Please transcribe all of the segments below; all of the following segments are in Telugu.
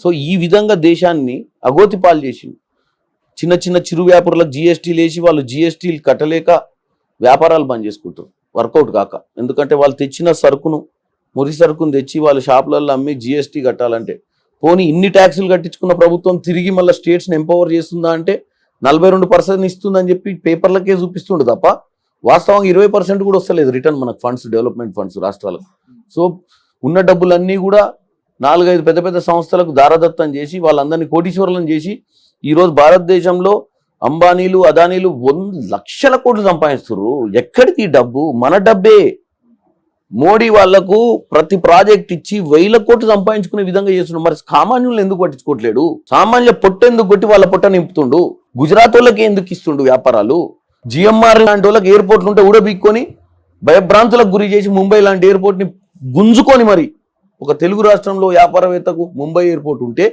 సో ఈ విధంగా దేశాన్ని అగోతిపాలు చేసింది చిన్న చిన్న చిరు వ్యాపారులకు జిఎస్టీలు వేసి వాళ్ళు జిఎస్టీలు కట్టలేక వ్యాపారాలు బంద్ చేసుకుంటారు వర్కౌట్ కాక. ఎందుకంటే వాళ్ళు తెచ్చిన సరుకును మురి సరుకును తెచ్చి వాళ్ళ షాపులలో అమ్మి జిఎస్టీ కట్టాలంటే. పోనీ ఇన్ని ట్యాక్సులు కట్టించుకున్న ప్రభుత్వం తిరిగి మళ్ళీ స్టేట్స్ని ఎంపవర్ చేస్తుందా అంటే నలభై రెండు పర్సెంట్ ఇస్తుందని చెప్పి పేపర్లకే చూపిస్తుండే తప్ప వాస్తవంగా ఇరవై పర్సెంట్ కూడా వస్తలేదు రిటర్న్ మనకు ఫండ్స్ డెవలప్మెంట్ ఫండ్స్ రాష్ట్రాలకు. సో ఉన్న డబ్బులన్నీ కూడా నాలుగైదు పెద్ద పెద్ద సంస్థలకు దారదత్తం చేసి వాళ్ళందరినీ కోటీశ్వరులను చేసి ఈరోజు భారతదేశంలో అంబానీలు అదానీలు వంద లక్షల కోట్లు సంపాదిస్తున్నారు ఎక్కడికి డబ్బు? మన డబ్బే. మోడీ వాళ్ళకు ప్రతి ప్రాజెక్ట్ ఇచ్చి వేల కోట్లు సంపాదించుకునే విధంగా చేస్తున్నాడు మరి సామాన్యులను ఎందుకు పట్టించుకోవట్లేడు? సామాన్య పొట్ట ఎందుకు కొట్టి వాళ్ళ పొట్ట నింపుతుండు? గుజరాత్ వాళ్ళకి ఎందుకు ఇస్తుండు వ్యాపారాలు? జిఎంఆర్ లాంటి వాళ్ళకి ఎయిర్పోర్ట్లు ఉంటే ఊడబీక్కొని భయభ్రాంతులకు గురి చేసి ముంబై లాంటి ఎయిర్పోర్ట్ని గుంజుకొని మరి ఒక తెలుగు రాష్ట్రంలో వ్యాపారవేత్తకు ముంబై ఎయిర్పోర్ట్ ఉంటే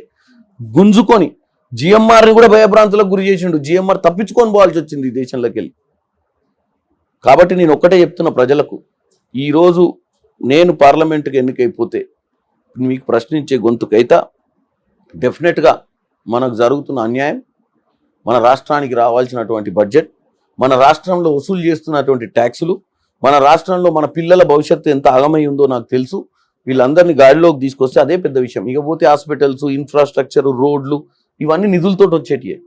గుంజుకొని జిఎంఆర్ని కూడా భయభ్రాంతులకు గురి చేసిండు. జిఎంఆర్ తప్పించుకొని పోవాల్సి వచ్చింది ఈ దేశంలోకి వెళ్ళి. కాబట్టి నేను ఒక్కటే చెప్తున్న ప్రజలకు ఈరోజు నేను పార్లమెంటుకి ఎన్నికైపోతే మీకు ప్రశ్నించే గొంతుకైతే డెఫినెట్గా మనకు జరుగుతున్న అన్యాయం మన రాష్ట్రానికి రావాల్సినటువంటి బడ్జెట్ మన రాష్ట్రంలో వసూలు చేస్తున్నటువంటి ట్యాక్సులు మన రాష్ట్రంలో మన పిల్లల భవిష్యత్తు ఎంత అగమై ఉందో నాకు తెలుసు. వీళ్ళందరినీ గాడిలోకి తీసుకొస్తే అదే పెద్ద విషయం. ఇకపోతే హాస్పిటల్స్ ఇన్ఫ్రాస్ట్రక్చర్ రోడ్లు ఇవన్నీ నిధులతో వచ్చేటియే.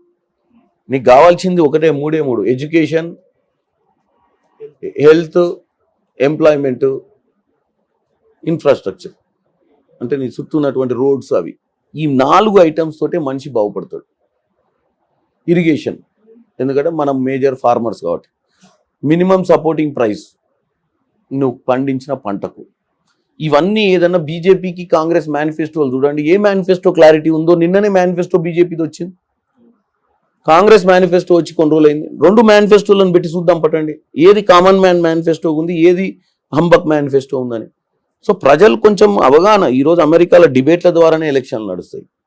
నీకు కావాల్సింది ఒకటే మూడే మూడు. Education health employment infrastructure. అంటే నీ చుట్టూ ఉన్నటువంటి రోడ్స్ అవి. ఈ నాలుగు ఐటమ్స్ తోటే మనిషి బాగుపడతాడు. ఇరిగేషన్. ఎందుకంటే మనం మేజర్ ఫార్మర్స్ కాబట్టి. మినిమం సపోర్టింగ్ ప్రైస్ నువ్వు పండించిన పంటకు. ఇవన్నీ ఏదన్నా బీజేపీకి కాంగ్రెస్ మేనిఫెస్టోలు చూడండి. ఏ మేనిఫెస్టో క్లారిటీ ఉందో నిన్ననే మేనిఫెస్టో బీజేపీది వచ్చింది. కాంగ్రెస్ మేనిఫెస్టో వచ్చి కొన్ని రోజులైంది. అయింది రెండు మేనిఫెస్టోలను పెట్టి చూద్దాం పట్టండి ఏది కామన్ మ్యాన్ మేనిఫెస్టో ఉంది ఏది హంబక్ మేనిఫెస్టో ఉందని. సో ప్రజలు కొంచెం అవగాహన ఈరోజు అమెరికాలో డిబేట్ల ద్వారానే ఎలక్షన్లు నడుస్తాయి.